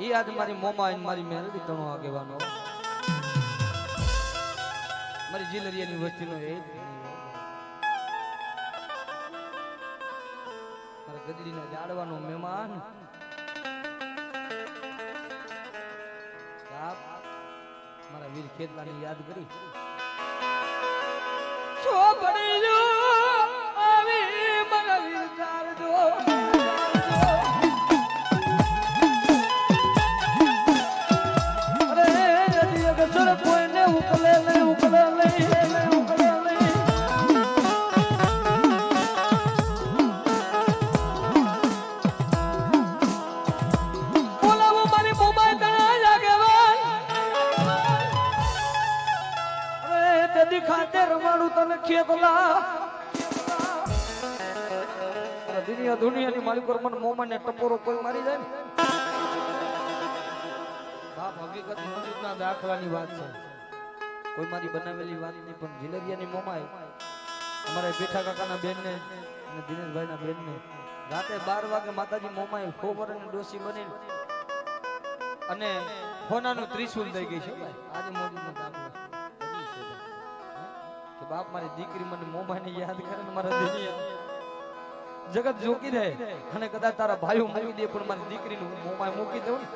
ઈ આજ મારી મોમા આઈને મારી મેલડી તણો આગેવાનો. મારી જીલરિયાની વસ્તીનો એ મારા ગદડીના જાડવાનો મહેમાન. મારા વીર ખેતલાની યાદ કરી છો આવી અરે દુનિયા દુનિયાની માલિક પર મને મોમાને ટપોરો કોઈ મારી જાય ને. બાપ હકીકત નજીકના દાખલાની વાત છે. કોઈ મારી બનાવેલી વાત નહીં, પણ જીલરિયાની મોમાય અમારા બેઠા કાકાના બેનને અને દિનેશભાઈના બેનને રાતે બાર વાગે માતાજી મોમાએ ખોબર અને ડોસી બની અને હોનાનું ત્રિશુલ થઈ ગઈ છે આજે મોદીનો બાપ મારી દીકરી મને મોમાને યાદ કરે મારા દુનિયા જગત જોકી દે અને કદાચ તારા ભાઈઓ મૂકી દે, પણ મારી દીકરી હું મોમાએ મૂકી દઉં ને?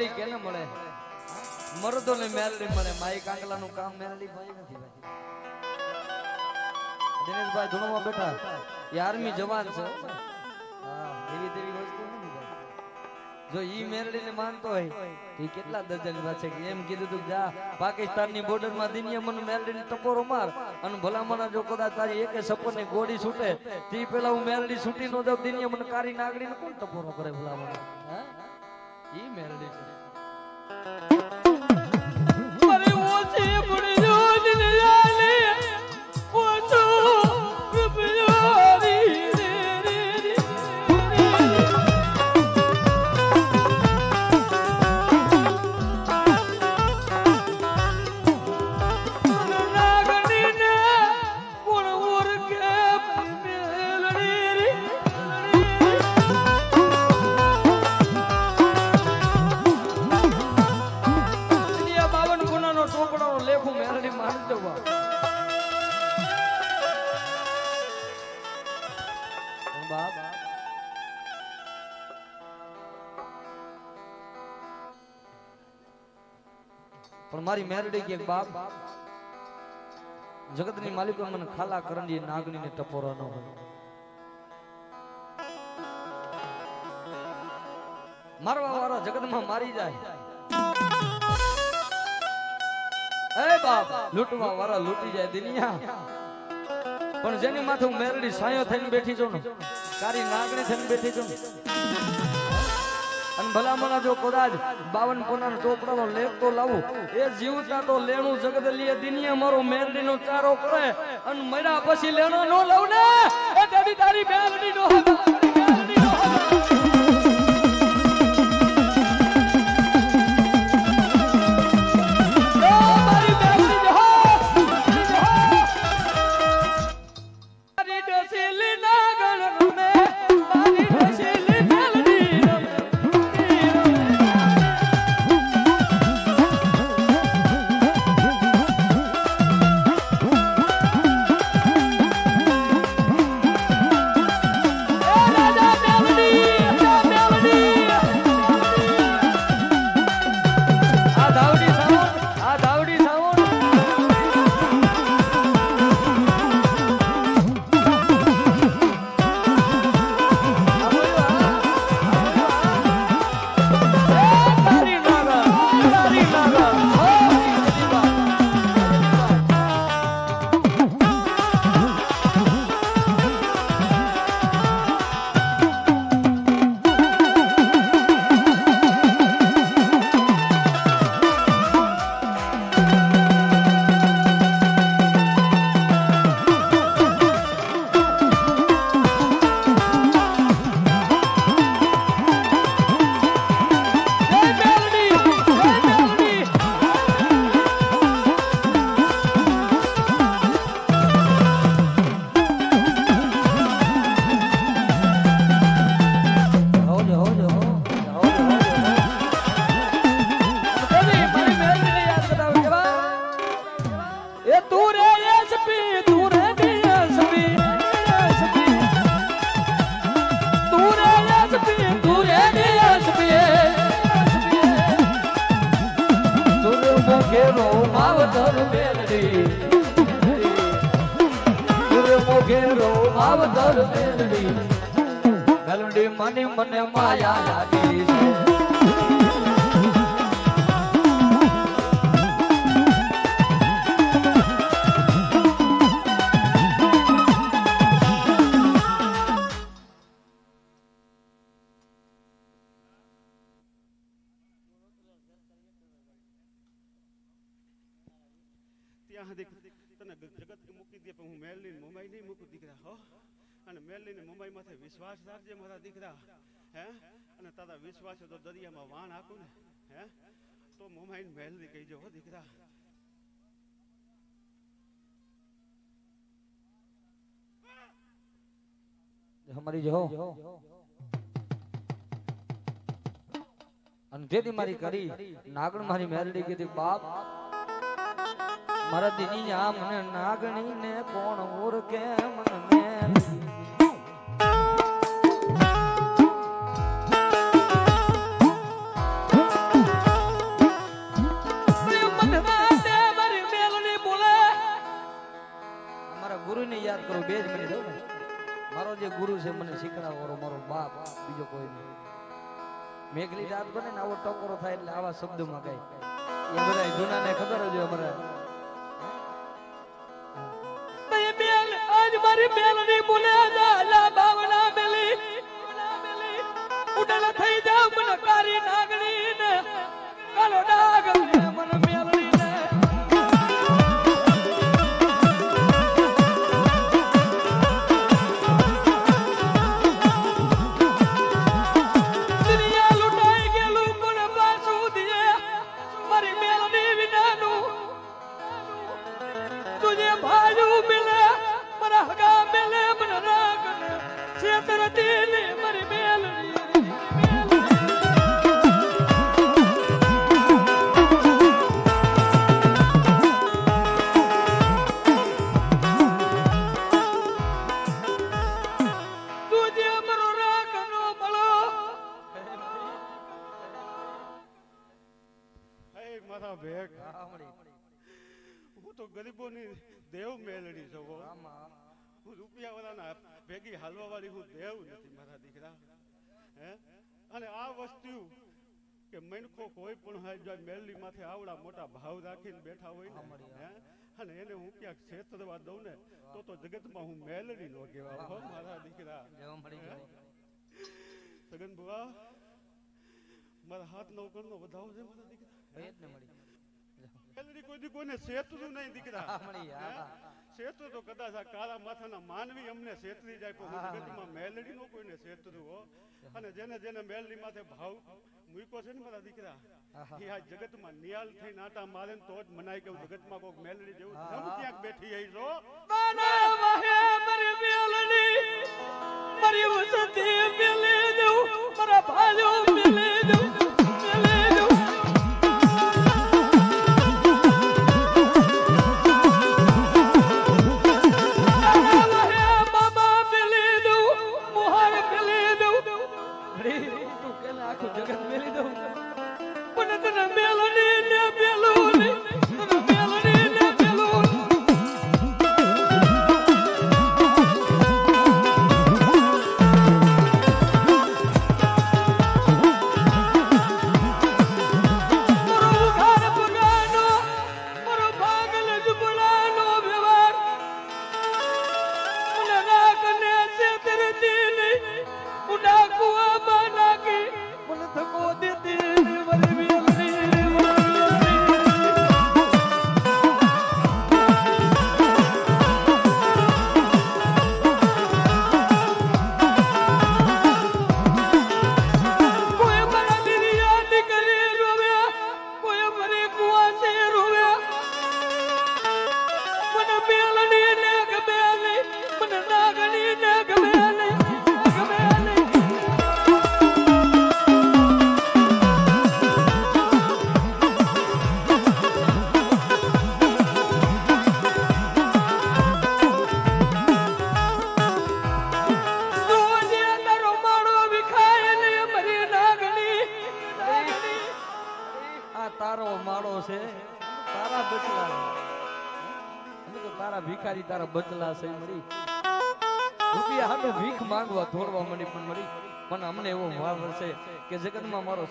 મેલડી કેને મળે? મરદો ને મેલડી મળે. માઈ કાંગલાનું કામ મેલડી ભાઈ નથી ભાઈ. દિનેશભાઈ ધૂણોમાં બેઠા. એ આર્મી જવાન છે. હા, એવી તેવી વસ્તુ જો ઈ મેરડીને માનતો હોય, તો કેટલા દર્જન કે એમ કીધું તું જા, પાકિસ્તાનની બોર્ડરમાં દિનિયા મને મેરડીને ટકોરો માર અને ભલામણ જો કદાચ તારી એકે ની ગોળી છૂટે, તી પેલા હું મેરડી છૂટી નો દઉં દિનિયા મને કારી નાગડીને કોણ ટકોરો કરે ભલામણ? હે? ઈ મેરડી છે. પણ મારી મેરડી કે બાપ જગતની માલિકો મને ખાલા કરંડી નાગણી ને ટપોરા ન હોય. મારવા વાળા જગતમાં મારી જાય. એ બાપ, લૂંટવા વાળા લૂંટી જાય દુનિયા. પણ જેની માથે મેરડી સાયો થઈને બેઠી છું ને, કારી નાગણી થઈને બેઠી છું અને ભલામણા જો કદાચ બાવન પોના ચોપડાનો લેખ તો લાવું, એ જીવતા તો લેણું જગત લીએ દિનિયા મારો મેરડી ચારો કરે અને મર્યા પછી લેણો નો લઉં ને? એ દેવી તારી મેરડી નો મેલડી રે મોઘેરો માવતર મેલડી મેલડી મની મને માયા લાગી મેલની માથે વિશ્વાસ રાખજે મારા દીકરા, હે? અને તારા વિશ્વાસ તો દરિયામાં વાણ આપું ને, હે? તો મુંબઈ મેલની કહીજો હો દીકરા. અમારી જો તેથી મારી કરી, નાગણ મારી મેલડી કીધી, બાપ, મારા દીની આ મને નાગણી ને કોણ કે મને યાદ કરો, બે જ મિનિટ ને મારો જે ગુરુ છે, મને શીખડાવવાનો મારો બાપ, બીજો કોઈ નહીં. મેઘલી રાત બને ને આવો ટકોરો થાય એટલે આવા શબ્દોમાં કઈ એ બધા જૂનાને ખબર જ અમારા. થઈ જાવ મને કારી નાગણી ને કાલો ડાગ મને મેલની કોઈ જો મેલડી માથે આવડા મોટા ભાવ રાખીને બેઠા હોય ને અને એને હું ક્યાંક છેતરવા દઉં ને તો તો જગતમાં હું મેલડી નો કહેવાય. હો મારા દીકરા. સગન બુઆ મારા હાથ નો કરનો વધાવો છે મારા દીકરા. મેલડી કોઈ દી કોઈને છેતરું નહીં દીકરા. હા મળી હા હા. શેતરો તો કદાચ આ કાળા માથાના માનવી અમને સેતરી જાય પણ. જગતમાં મેલડી નો કોઈને છેતરું હો અને જેને જેને મેલડી માથે ભાવ મૂક્યો છે ને મારા દીકરા એ આ જગતમાં નિયાલ થઈ નાટા મારે તો જ મનાય કે જગતમાં કોઈક મેલડી જેવું. ધમ ક્યાંક બેઠી આવી છો મારી વસતી મેલી દઉં, મારા ભાઈઓ મેલે દઉં,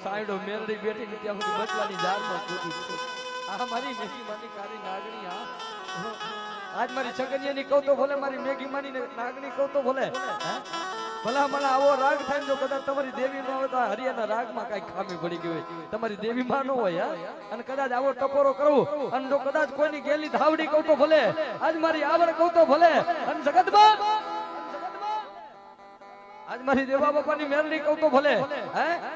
સાયડો મેલડી બેઠી ત્યાં સુધી બચવાની જારમાં કૂદી. આ મારી મેગી માની કારી નાગણી આ આજ મારી છગનિયાની કહું તો ભલે, મારી મેગી માની નાગણી કહું તો ભલે ભલા મને આવો રાગ થાય જો કદાચ તમારી દેવી નો હોય તો હરિયાના હરિયાના રાગમાં કઈ ખામી પડી ગઈ હોય તમારી દેવી માં નો હોય, હા? અને કદાચ આવો ટપોરો કરું અને જો કદાચ કોઈની ગેલી ધાવડી કહું તો ભલે, આજ મારી આવડ કહું તો ભલે, અને જગતમાં મારી દેવા બાપાની મેલડી કહું તો ભલે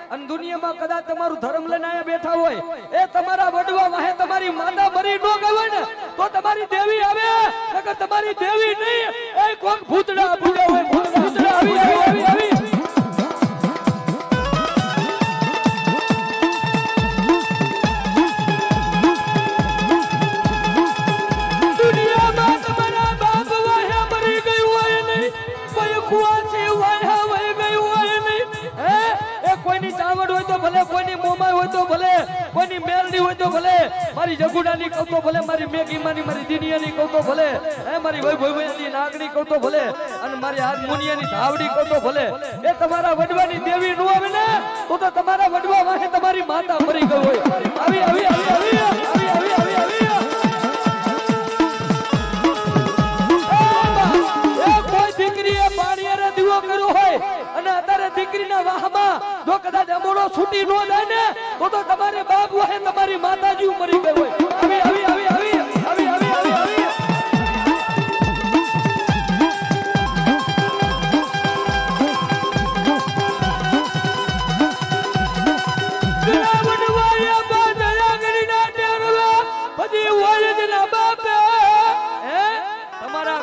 અને દુનિયામાં કદાચ તમારું ધર્મ લઈને અહીંયા બેઠા હોય એ તમારા વડવા વાહે તમારી માતા મરી નો ગઈ હોય ને તો તમારી દેવી આવે નકર તમારી દેવી નહીં એ કોણ ભૂતડા ભૂતડા ભૂતડા આવી આવી આવી કોઈની મેલડી હોય તો ભલે, મારી જગુડાની કહું તો ભલે, મારી મેઘીમાની મારી દિનિયાની કહું તો ભલે, હે મારી વૈભવની નાગણી કહું તો ભલે, અને મારી હાથ મુનિયાની ધાવડી કહું તો ભલે. એ તમારા વડવાની દેવી નું આવે ને, તો તો તમારા વડવા વાહે તમારી માતા મરી ગઈ હોય. આવી આવી આવી આવી આવી આવી દીવો કર્યો હોય, અને અત્યારે દીકરીના વાહમાં જો કદાચ અમોડો છૂટી ન જાય ને, તો તો તમારે બાપ હોય તમારી માતાજી મરી ગઈ હોય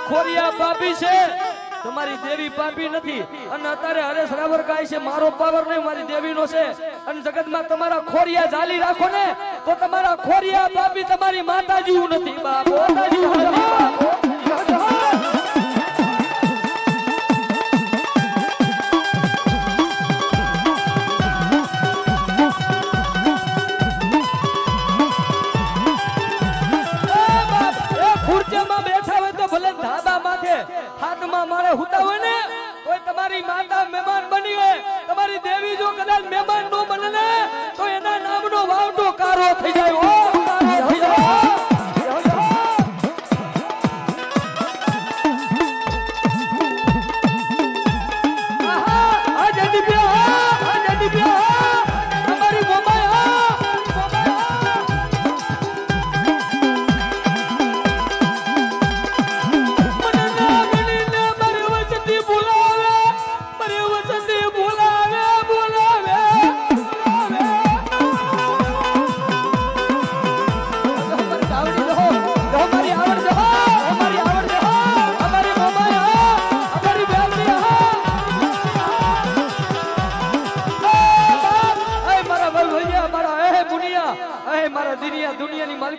ખોરિયા બાપી છે તમારી દેવી પાપી નથી. અને અત્યારે હરેશ રાવર કાય છે, મારો પાવર નહીં, મારી દેવીનો છે. અને જગતમાં તમારા ખોરિયા જાલી રાખો ને, તો તમારા ખોરિયા પાપી તમારી માતાજી નથી, બાપ. નથી હાથમાં હોય ને તો તમારી માતા મહેમાન બની હોય તમારી દેવી જો કદાચ મહેમાન નો બને ને તો એના નામનો વાવટો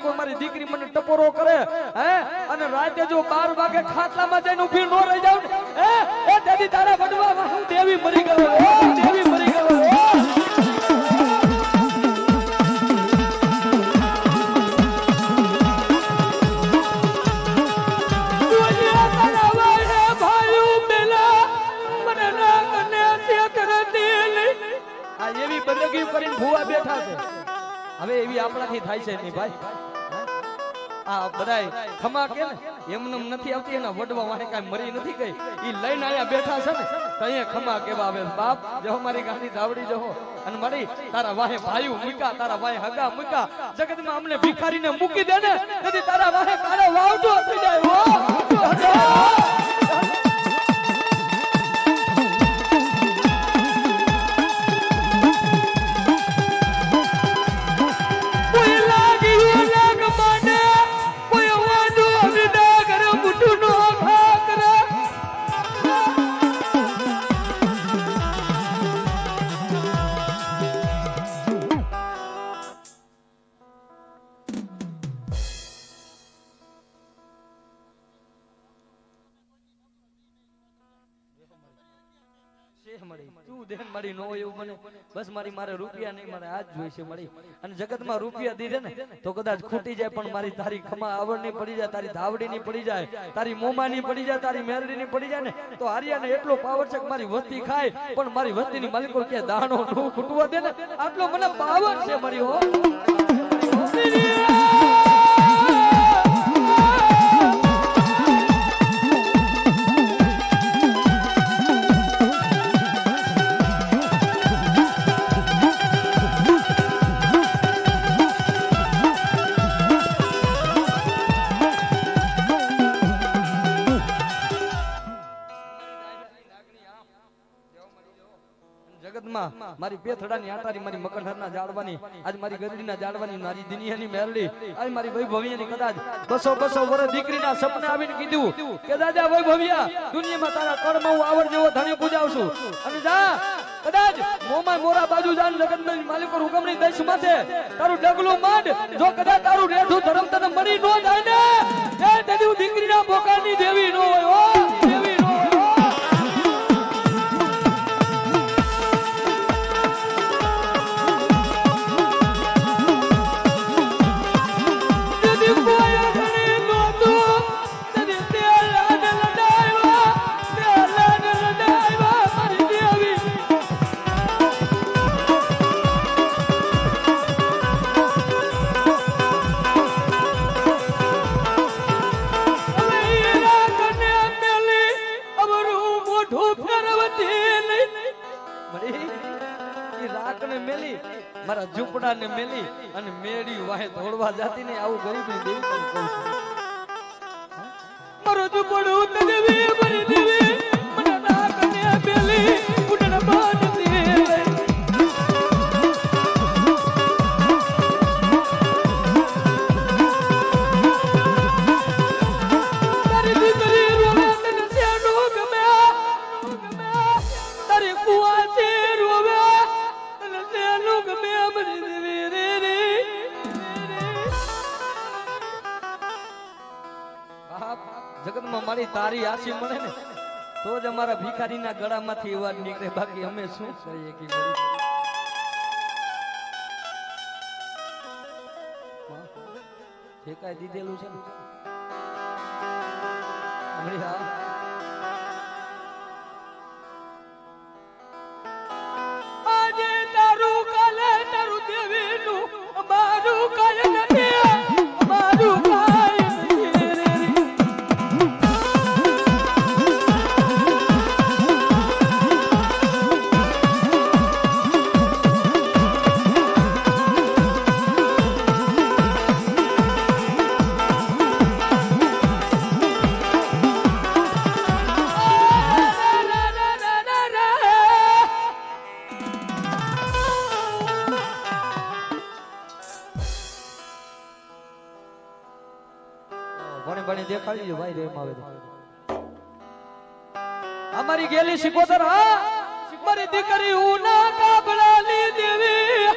દુનિયાની મારી દીકરી મને ટપોરો કરે હે? અને રાતે જો 12 વાગે ખાટલામાં જઈને ઊભી નો રહી જાઉં ને, એ દાદી તારા વડવામાં હું દેવી મરી ગયો. દેવી હવે એવી આપણાથી થાય છે નહીં ભાઈ. આ બધાય ખમા કે એમને નથી આવતી, એના વડવા વાહે કાંઈ મરી નથી ગઈ. એ લઈને અહીંયા બેઠા છે ને, તો ખમા કેવા આવે બાપ, જો મારી ગાડી ધાવડી જહો અને મારી તારા વાહે ભાઈઓ મૂકા તારા વાહે હગા મૂકા જગતમાં અમને ભિખારીને મૂકી દે ને તારા વાહે તારા વાવટો બસ મારે રૂપિયા નહીં મારે આજ જોઈશે મળી. અને જગતમાં રૂપિયા દીધે ને, તો કદાચ ખૂટી જાય, પણ મારી તારી ખમા આવડ નહીં પડી જાય, તારી ધાવડી નહીં પડી જાય, તારી મોમા નહીં પડી જાય, તારી મેરડી નહીં પડી જાય ને, તો આર્યાને એટલો પાવર છે કે મારી વસ્તી ખાય, પણ મારી વસ્તી ની માલિકો કે દાણો નું ખૂટવા દે ને, આટલો મને પાવર છે મારી હો. મારી પેથડાની આટારી મારી મકનહરના જાળવાની, આજ મારી ગરડીના જાળવાની, મારી દિનિયાની મેરડી, આજ મારી વૈભવિયાની કદાચ બસો બસો વર્ષ દીકરીના સપને આવીને કીધું કે, દાદા વૈભવિયા, દુનિયામાં તારા કળમાં હું આવડ જેવો ધણી પૂજાવશું. અને જા, કદાચ મોમાં મોરા બાજુ જાન જગતના માલિકો હુકમણી દેશમાં છે તારું ડગલું માંડ, જો કદાચ તારું રેઠું ધરમ તને મળી ન જાય ને, એ હું દીકરીના બોકાની દેવી નો હોય મળી, ઈ રાખને મેલી મારા ઝૂંપડા ને મેલી અને મેળી વાહે દોડવા જાતી ને આવું ગરીબની દેવી તને કહું છું. દેવી ભિખારીના વાર નીકળે બાકી અમે શું કરીએ કે? ઠેકાઈ દીધેલું છે ને ભણી ભણી દેખાડી દીધું? ભાઈ, રેમ આવે અમારી ગેલી સિકોતર હા? મારી દીકરી ઉના કાબડાની દેવી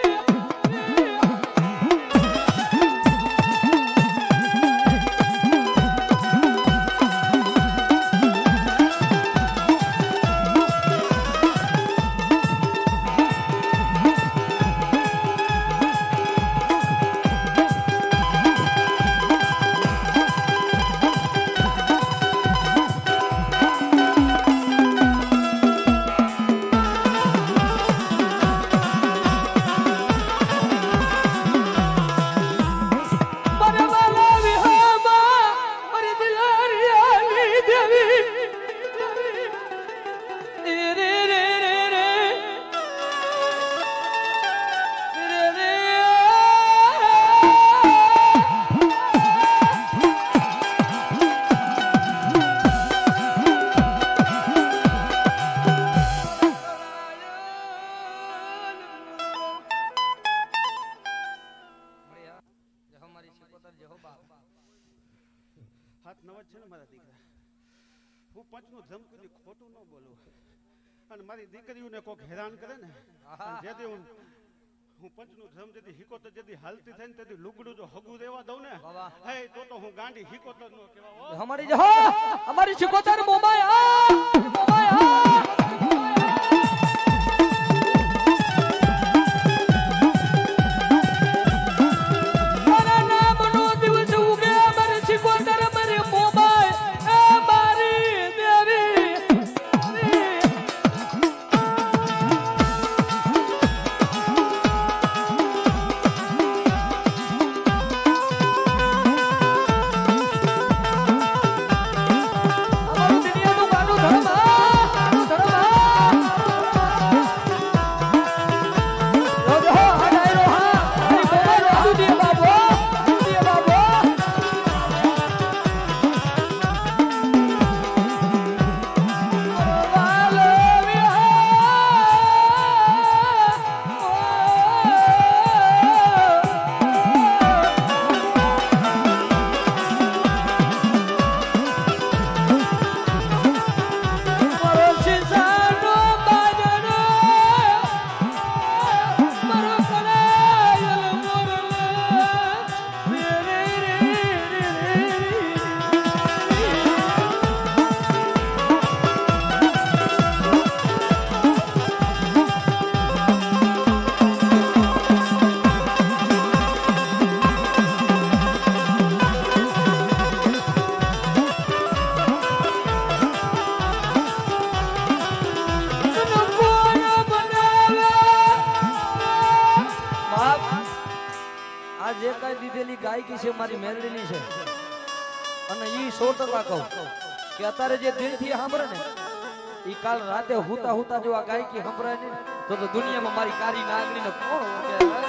હેરાન કરે ને જેથી હું હું પંચનું ધમ જેથી હિકોતર જેથી હાલતી થાય ને તેથી લુગડું જો હગું દેવા દઉં ને. હે તો તો હું ગાંડી હિકોતર નો કહેવા. અમારી અમારી શિકોતર મોમાય આ આ દીધેલી ગાયકી છે, મારી મેલડીની છે. અને ઈ સો ટકા કહું કે અત્યારે જે દિલથી સાંભળે ને, ઈ કાલ રાતે હુતા હુતા જો આ ગાયકી સંભળાય ને, તો દુનિયામાં મારી કારી નાગણી ને કોણ ઓળખે